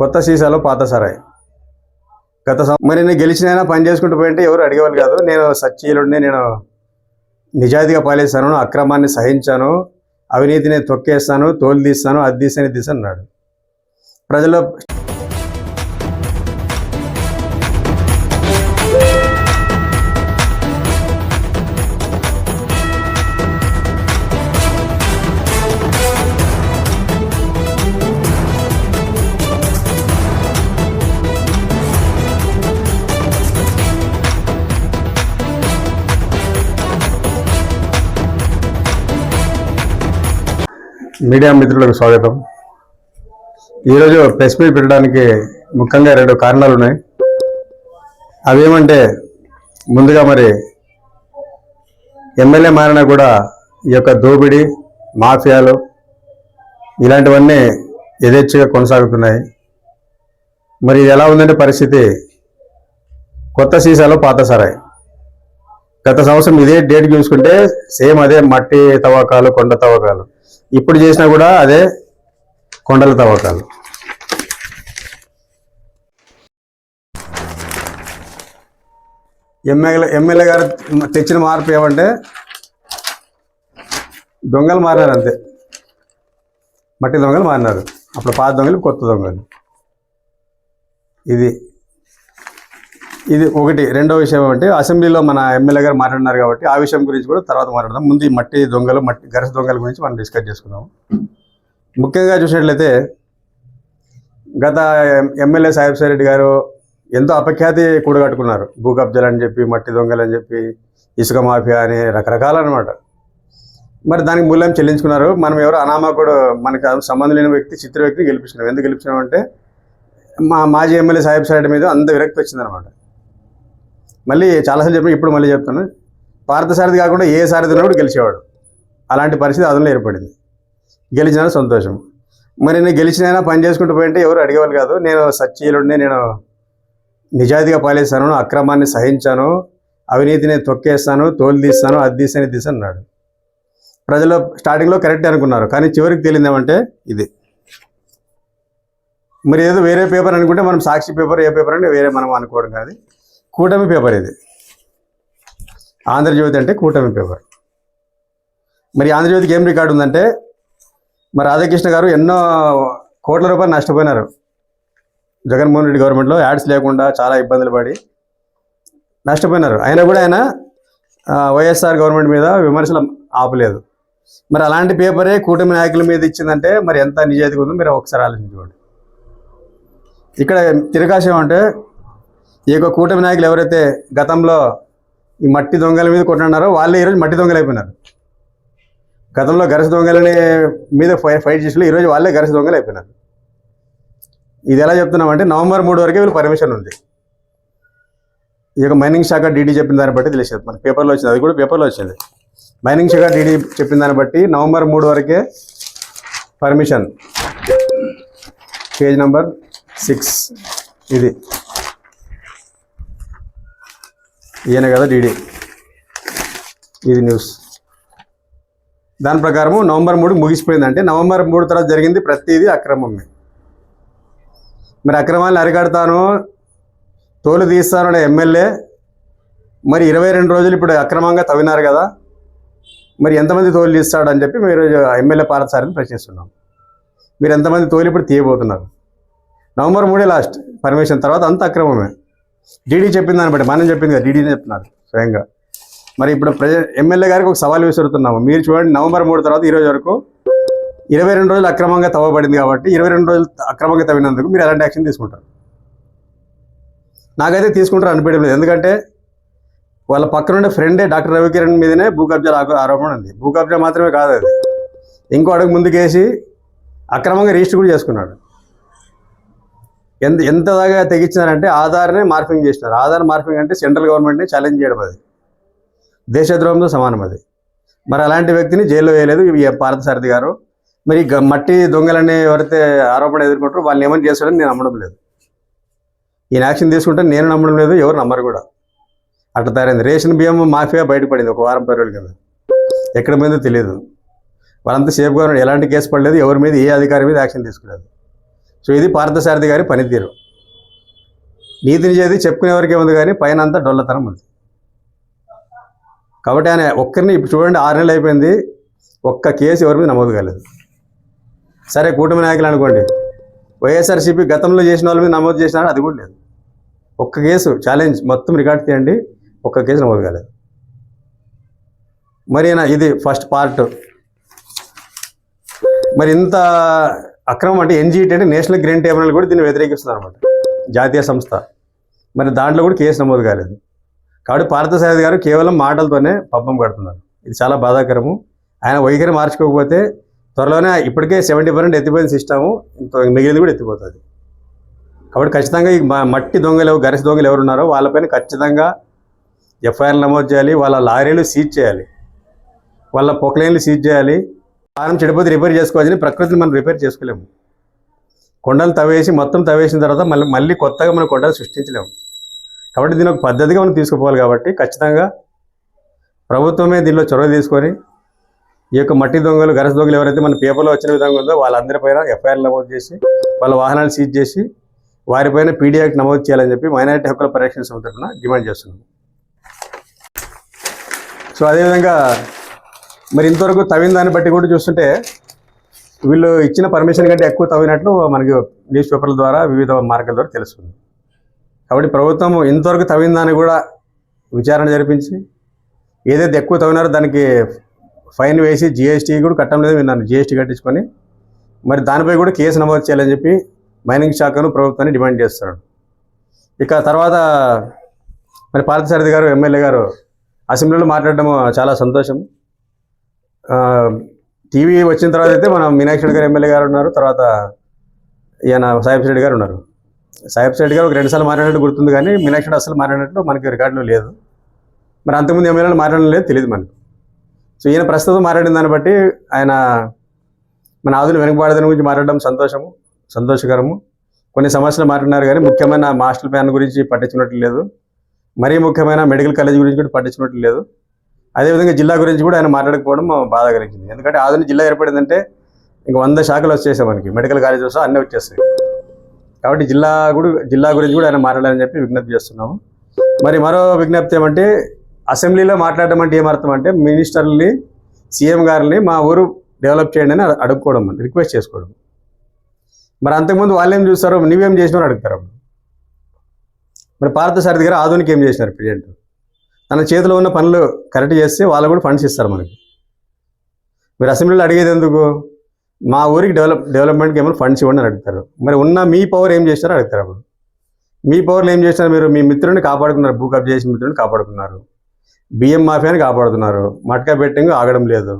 కొత్త సీసాలో పాత సరాయి. గత మరి నేను గెలిచినైనా పని చేసుకుంటూ పోయింటే ఎవరు అడిగేవాళ్ళు కాదు. నేను సచ్చీలుండి నేను నిజాయితీగా పాలేస్తాను అక్రమాన్ని సహించాను అవినీతిని తొక్కేస్తాను తోలు తీస్తాను అది తీస్తాను ఇది తీస్తాను అన్నాడు. ప్రజల్లో మీడియా మిత్రులకు స్వాగతం. ఈరోజు ప్రెస్ మీట్ పెట్టడానికి ముఖ్యంగా రెండు కారణాలు ఉన్నాయి. అవేమంటే ముందుగా మరి ఎమ్మెల్యే మారినా కూడా ఈ యొక్క దోపిడీ మాఫియాలు ఇలాంటివన్నీ యథేచ్ఛగా కొనసాగుతున్నాయి. మరి ఇది ఎలా ఉందంటే పరిస్థితి కొత్త సీసాలో పాత సరాయి. గత సంవత్సరం ఇదే డేట్ చూసుకుంటే సేమ్ అదే మట్టి తవ్వకాలు కొండ తవ్వకాలు. ఇప్పుడు చేసినా కూడా అదే కొండల తవ్వకాలు. ఎమ్మెల్యే ఎమ్మెల్యే గారు తెచ్చిన మార్పు ఏమంటే దొంగలు మారినారు అంతే. మట్టి దొంగలు మారినారు. అప్పుడు పాత దొంగలు కొత్త దొంగలు. ఇది ఇది ఒకటి. రెండో విషయం అంటే అసెంబ్లీలో మన ఎమ్మెల్యే గారు మాట్లాడినారు కాబట్టి ఆ విషయం గురించి కూడా తర్వాత మాట్లాడదాం. ముందు ఈ మట్టి దొంగలు మట్టి గరస దొంగల గురించి మనం డిస్కస్ చేసుకుందాం. ముఖ్యంగా చూసినట్లయితే గత ఎమ్మెల్యే సాహెబ్ రెడ్డి గారు ఎంతో అపఖ్యాతి కూడగట్టుకున్నారు. భూ కబ్జాలు అని చెప్పి మట్టి దొంగలు అని చెప్పి ఇసుక మాఫియా అని రకరకాల అనమాట మరి దానికి మూల్యం చెల్లించుకున్నారు. మనం ఎవరు అనామకుడు మనకు సంబంధం లేని వ్యక్తి చిత్ర వ్యక్తిని గెలిపించినాం. ఎందుకు గెలిపించినాం అంటే మా మాజీ ఎమ్మెల్యే సాహెబ్ రెడ్డి మీద అంత విరక్తి వచ్చిందనమాట మళ్ళీ చాలాసార్లు చెప్పిన ఇప్పుడు మళ్ళీ చెప్తాను. భారత సారథి కాకుండా ఏ సారథి ఉన్నప్పుడు గెలిచేవాడు. అలాంటి పరిస్థితి అదనలో ఏర్పడింది. గెలిచిన సంతోషం. మరి నేను గెలిచినైనా పని చేసుకుంటూ పోయింటే ఎవరు అడిగేవాళ్ళు కాదు. నేను సచ్చీలుండి నేను నిజాయితీగా పాలిస్తాను అక్రమాన్ని సహించాను అవినీతిని తొక్కేస్తాను తోలు తీస్తాను అది తీస్తాను ఇది తీస్తాను అన్నాడు. ప్రజలు స్టార్టింగ్లో కరెక్ట్ అనుకున్నారు. కానీ చివరికి తేలిందేమంటే ఇది. మరి ఏదో వేరే పేపర్ అనుకుంటే మనం సాక్షి పేపర్ ఏ పేపర్ అంటే వేరే మనం అనుకోవడం కాదు. కూటమి పేపర్ ఇది. ఆంధ్రజ్యోతి అంటే కూటమి పేపర్. మరి ఆంధ్రజ్యోతికి ఏం రికార్డు ఉందంటే మరి రాధాకృష్ణ గారు ఎన్నో కోట్ల రూపాయలు నష్టపోయినారు. జగన్మోహన్ రెడ్డి గవర్నమెంట్లో యాడ్స్ లేకుండా చాలా ఇబ్బందులు పడి నష్టపోయినారు. అయినా కూడా ఆయన వైఎస్ఆర్ గవర్నమెంట్ మీద విమర్శలు ఆపలేదు. మరి అలాంటి పేపరే కూటమి నాయకుల మీద ఇచ్చిందంటే మరి ఎంత నిజాయితీగా ఉందో మీరు ఒకసారి ఆలోచించుకోండి. ఇక్కడ తిరగాశం అంటే ఈ యొక్క కూటమి నాయకులు ఎవరైతే గతంలో ఈ మట్టి దొంగల మీద కొట్టున్నారో వాళ్ళే ఈరోజు మట్టి దొంగలు అయిపోయినారు గతంలో గరస దొంగలని మీద ఫైట్ చేసిన ఈరోజు వాళ్ళే గరస దొంగలు అయిపోయినారు ఇది ఎలా చెప్తున్నామంటే నవంబర్ మూడు వరకే వీళ్ళు పర్మిషన్ ఉంది. ఈ యొక్క మైనింగ్ శాఖ డీడీ చెప్పిన దాన్ని బట్టి తెలిసేది. మన పేపర్లో వచ్చింది అది కూడా పేపర్లో వచ్చింది. మైనింగ్ శాఖ డీడీ చెప్పిన దాన్ని బట్టి నవంబర్ మూడు వరకే పర్మిషన్. పేజ్ నెంబర్ సిక్స్ ఇది. ఈయన కదా డీడీ. ఇది న్యూస్ దాని ప్రకారము నవంబర్ మూడు ముగిసిపోయిందంటే నవంబర్ మూడు తర్వాత జరిగింది ప్రతిదీ అక్రమమే. మరి అక్రమాన్ని అరికడతాను తోలు తీస్తాను అనే ఎమ్మెల్యే మరి ఇరవై రెండు రోజులు ఇప్పుడు అక్రమంగా తవ్వినారు కదా మరి ఎంతమంది తోలు తీస్తాడు అని చెప్పి మీరు ఎమ్మెల్యే పార్థసారిని ప్రశ్నిస్తున్నాం. మీరు ఎంతమంది తోలు ఇప్పుడు తీయబోతున్నారు? నవంబర్ మూడే లాస్ట్ పర్మిషన్ తర్వాత అంత అక్రమమే. డీడీ చెప్పింది దాన్ని బట్టి మనం చెప్పింది కదా డీడీనే చెప్తున్నారు స్వయంగా. మరి ఇప్పుడు ప్రజ ఎమ్మెల్యే గారికి ఒక సవాల్ విసురుతున్నాము. మీరు చూడండి నవంబర్ మూడు తర్వాత ఈరోజు వరకు ఇరవై రెండు రోజులు అక్రమంగా తవ్వబడింది కాబట్టి ఇరవై రెండు రోజులు అక్రమంగా తవ్వినందుకు మీరు ఎలాంటి యాక్షన్ తీసుకుంటారు? నాకైతే తీసుకుంటారు అనిపించడం లేదు. ఎందుకంటే వాళ్ళ పక్కన ఉండే ఫ్రెండే డాక్టర్ రవికిరణ్ మీదనే భూ కబ్జా ఆరోపణ ఉంది. భూ కబ్జా మాత్రమే కాదు అది. ఇంకో అడుగు ముందుకేసి అక్రమంగా రిజిస్టర్ కూడా చేసుకున్నాడు. ఎంత ఎంత దాకా తెగించినారంటే ఆధార్నే మార్పింగ్ చేసినారు. ఆధార్ మార్పింగ్ అంటే సెంట్రల్ గవర్నమెంట్ని ఛాలెంజ్ చేయడం అది. దేశద్రోహంతో సమానం అది. మరి అలాంటి వ్యక్తిని జైల్లో వేయలేదు పార్థసారథి గారు. మరి గ- మట్టి దొంగలని ఎవరైతే ఆరోపణ ఎదుర్కొంటారో వాళ్ళని ఏమని చేస్తాడని నేను నమ్మడం లేదు. ఈయన యాక్షన్ తీసుకుంటే నేను నమ్మడం లేదు ఎవరు నమ్మరు కూడా. అట్లా తయారైంది. రేషన్ బియ్యం మాఫియా బయటపడింది ఒక వారం పది రోజుల కింద. ఎక్కడ మీద తెలియదు వాళ్ళంతా సేఫ్గా ఎలాంటి కేసు పడలేదు ఎవరి మీద ఏ అధికారి మీద యాక్షన్ తీసుకోలేదు. సో ఇది పార్థసారథి గారి పనితీరు. నీతి నిజేది చెప్పుకునేవరకే ఉంది కానీ పైన అంతా డొల్లతనం ఉంది. కాబట్టి ఆయన ఒక్కరిని ఇప్పుడు చూడండి ఆరు నెలలు అయిపోయింది. ఒక్క కేసు ఎవరి మీద నమోదు కాలేదు. సరే కూటమి నాయకులు అనుకోండి. వైఎస్ఆర్సీపీ గతంలో చేసిన వాళ్ళ మీద నమోదు చేసినాడు అది కూడా లేదు. ఒక్క కేసు ఛాలెంజ్ మొత్తం రికార్డ్ తీయండి ఒక్క కేసు నమోదు కాలేదు. మరి ఇది ఫస్ట్ పార్ట్ మరి ఇంత అక్రమం అంటే ఎన్జీటీ అంటే నేషనల్ గ్రీన్ ట్రిబ్యునల్ కూడా దీన్ని వ్యతిరేకిస్తున్నారు అనమాట జాతీయ సంస్థ. మరి దాంట్లో కూడా కేసు నమోదు కాలేదు. కాబట్టి పార్థసారథి గారు కేవలం మాటలతోనే పబ్బం కడుతున్నారు. ఇది చాలా బాధాకరము. ఆయన వైఖరి మార్చుకోకపోతే త్వరలోనే ఇప్పటికే సెవెంటీ పర్సెంట్ ఎత్తిపోయిన సిస్టము ఇంత మిగిలింది కూడా ఎత్తిపోతుంది. కాబట్టి ఖచ్చితంగా ఈ మట్టి దొంగలు గరిసి దొంగలు ఎవరు ఉన్నారో వాళ్ళపైన ఖచ్చితంగా ఎఫ్ఐఆర్ నమోదు చేయాలి. వాళ్ళ లారీలు సీజ్ చేయాలి. వాళ్ళ పొక్లైన్లు సీజ్ చేయాలి. వాహనం చెడిపోతే రిపేర్ చేసుకోవాలని ప్రకృతిని మనం రిపేర్ చేసుకోలేము. కొండలు తవ్వేసి మొత్తం తవ్వేసిన తర్వాత మళ్ళీ మళ్ళీ కొత్తగా మనం కొండలు సృష్టించలేము. కాబట్టి దీని ఒక పద్ధతిగా మనం తీసుకుపోవాలి కాబట్టి ఖచ్చితంగా ప్రభుత్వమే దీనిలో చొరవ తీసుకొని ఈ యొక్క మట్టి దొంగలు గరస దొంగలు ఎవరైతే మన పేపర్లో వచ్చిన విధంగా ఉందో వాళ్ళందరిపైన ఎఫ్ఐఆర్ నమోదు చేసి వాళ్ళ వాహనాలు సీజ్ చేసి వారిపైన పీడీ యాక్ట్ నమోదు చేయాలని చెప్పి మైనారిటీ హక్కుల పరిరక్షణ సంస్థ డిమాండ్ చేస్తున్నాము. సో అదేవిధంగా మరి ఇంతవరకు తవ్విన దాన్ని బట్టి కూడా చూస్తుంటే వీళ్ళు ఇచ్చిన పర్మిషన్ కంటే ఎక్కువ తవ్వినట్లు మనకి న్యూస్ పేపర్ల ద్వారా వివిధ మార్గాల ద్వారా తెలుస్తుంది. కాబట్టి ప్రభుత్వం ఇంతవరకు తవ్విన దాన్ని కూడా విచారణ జరిపించి ఏదైతే ఎక్కువ తవ్వినారో దానికి ఫైన్ వేసి జిఎస్టీ కూడా కట్టడం లేదు విన్నాను. జిఎస్టీ కట్టించుకొని మరి దానిపై కూడా కేసు నమోదు చేయాలని చెప్పి మైనింగ్ శాఖను ప్రభుత్వాన్ని డిమాండ్ చేస్తున్నాడు. ఇక తర్వాత మరి పార్థసారథి గారు ఎమ్మెల్యే గారు అసెంబ్లీలో మాట్లాడడం చాలా సంతోషం. టీవీ వచ్చిన తర్వాత అయితే మన మీనాక్షి రెడ్డి గారు ఎమ్మెల్యే గారు ఉన్నారు తర్వాత ఈయన సాహిబ్ రెడ్డి గారు ఉన్నారు. సాహిబ్ రెడ్డి గారు ఒక రెండుసార్లు మాట్లాడినట్టు గుర్తుంది కానీ మీనాక్షి రెడ్డి అసలు మాట్లాడినట్లు మనకి రికార్డులో లేదు. మరి అంతకుముందు ఎమ్మెల్యేలు మాట్లాడడం లేదు తెలియదు మనకు. సో ఈయన ప్రస్తుతం మాట్లాడిన దాన్ని బట్టి ఆయన మన ఆదులు వెనుకబాడదని గురించి మాట్లాడడం సంతోషము సంతోషకరము. కొన్ని సమస్యలు మాట్లాడినారు కానీ ముఖ్యమైన మాస్టర్ ప్లాన్ గురించి పట్టించినట్లు లేదు. మరీ ముఖ్యమైన మెడికల్ కాలేజ్ గురించి కూడా పట్టించినట్లు లేదు. అదేవిధంగా జిల్లా గురించి కూడా ఆయన మాట్లాడకపోవడం బాధ కలిగించింది ఎందుకంటే ఆధునిక జిల్లా ఏర్పడిందంటే ఇంక వంద శాఖలు వచ్చేసాయి మనకి. మెడికల్ కాలేజ్ వస్తే అన్నీ వచ్చేస్తాయి కాబట్టి జిల్లా కూడా జిల్లా గురించి కూడా ఆయన మాట్లాడాలని చెప్పి విజ్ఞప్తి చేస్తున్నాము. మరి మరో విజ్ఞప్తి ఏమంటే అసెంబ్లీలో మాట్లాడడం అంటే ఏమర్థం అంటే మినిస్టర్ని సీఎం గారిని మా ఊరు డెవలప్ చేయండి అని అడుక్కోవడం అని రిక్వెస్ట్ చేసుకోవడం. మరి అంతకుముందు వాళ్ళు ఏం చూస్తారు నువ్వేం చేసినావు అడుగుతారు మరి పార్థసారథి గారు ఆధునిక ఏం చేసినారు ప్రజెంట్ తన చేతిలో ఉన్న పనులు కరెక్ట్ చేస్తే వాళ్ళు కూడా ఫండ్స్ ఇస్తారు మనకి. మీరు అసెంబ్లీలో అడిగేది ఎందుకు? మా ఊరికి డెవలప్ డెవలప్మెంట్కి ఏమైనా ఫండ్స్ ఇవ్వండి అని అడుగుతారు. మరి ఉన్న మీ పవర్ ఏం చేస్తారో అడుగుతారు అప్పుడు. మీ పవర్లో ఏం చేసినారు మీరు? మీ మిత్రుడిని కాపాడుకున్నారు. భూ కబ్జా చేసిన మిత్రుడిని కాపాడుకున్నారు. బియ్యం మాఫియాని కాపాడుతున్నారు. మట్కా బెట్టింగ్ ఆగడం లేదు.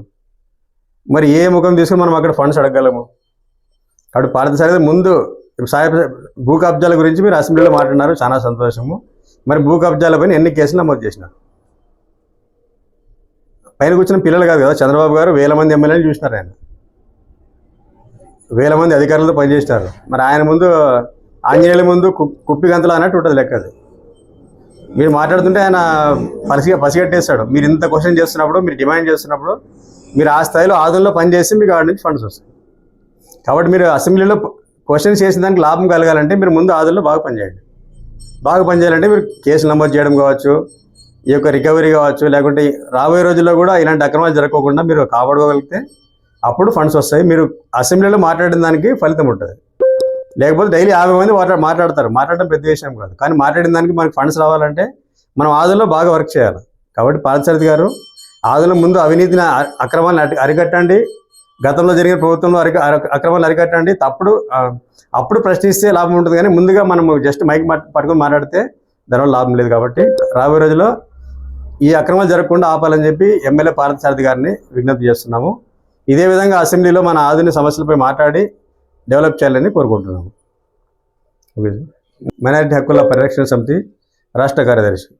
మరి ఏ ముఖం తీసుకుని మనం అక్కడ ఫండ్స్ అడగగలము? కాబట్టి పార్థసారథి ముందు సాయ భూ కబ్జాల గురించి మీరు అసెంబ్లీలో మాట్లాడినారు. చాలా సంతోషము. మరి భూ కబ్జాలపైన ఎన్ని కేసులు నమోదు చేసినారు పైన కూర్చున్న పిల్లలు కాదు కదా చంద్రబాబు గారు వేల మంది ఎమ్మెల్యేలు చూసినారు ఆయన. వేల మంది అధికారులతో పనిచేసినారు. మరి ఆయన ముందు ఆంజనేయుల ముందు కుప్పి గంతలు అన్నట్టు ఉంటుంది లెక్క అది. మీరు మాట్లాడుతుంటే ఆయన పసిగా పసిగట్టేస్తాడు. మీరు ఇంత క్వశ్చన్ చేస్తున్నప్పుడు మీరు డిమాండ్ చేస్తున్నప్పుడు మీరు ఆ స్థాయిలో ఆదంలో పనిచేసి మీకు ఆడ నుంచి ఫండ్స్ వస్తాయి. కాబట్టి మీరు అసెంబ్లీలో క్వశ్చన్స్ చేసిన దానికి లాభం కలగాలంటే మీరు ముందు ఆదుల్లో బాగా పనిచేయండి. బాగా పనిచేయాలంటే మీరు కేసు నమోదు చేయడం కావచ్చు ఈ యొక్క రికవరీ కావచ్చు లేకుంటే రాబోయే రోజుల్లో కూడా ఇలాంటి అక్రమాలు జరగకుండా మీరు కాపాడుకోగలిగితే అప్పుడు ఫండ్స్ వస్తాయి. మీరు అసెంబ్లీలో మాట్లాడిన దానికి ఫలితం ఉంటుంది. లేకపోతే డైలీ యాభై మంది మాట్లా మాట్లాడతారు. మాట్లాడడం పెద్ద విషయం కాదు. కానీ మాట్లాడిన దానికి మనకి ఫండ్స్ రావాలంటే మనం ఆదుల్లో బాగా వర్క్ చేయాలి. కాబట్టి పార్థసారథి గారు ఆదుల ముందు అవినీతిని అక్రమాన్ని అక్రమాలను అరికట్టండి. గతంలో జరిగిన ప్రభుత్వంలో అరిక అర- అక్రమాలు అరికట్టండి. తప్పుడు అప్పుడు ప్రశ్నిస్తే లాభం ఉంటుంది కానీ ముందుగా మనం జస్ట్ మైక్ పట్టుకొని మాట్లాడితే దానివల్ల లాభం లేదు కాబట్టి రాబోయే రోజుల్లో ఈ అక్రమాలు జరగకుండా ఆపాలని చెప్పి ఎమ్మెల్యే పార్థసారథి గారిని విజ్ఞప్తి చేస్తున్నాము. ఇదే విధంగా అసెంబ్లీలో మన ఆధునిక సమస్యలపై మాట్లాడి డెవలప్ చేయాలని కోరుకుంటున్నాము. ఓకే మైనారిటీ హక్కుల పరిరక్షణ సమితి రాష్ట్ర కార్యదర్శి.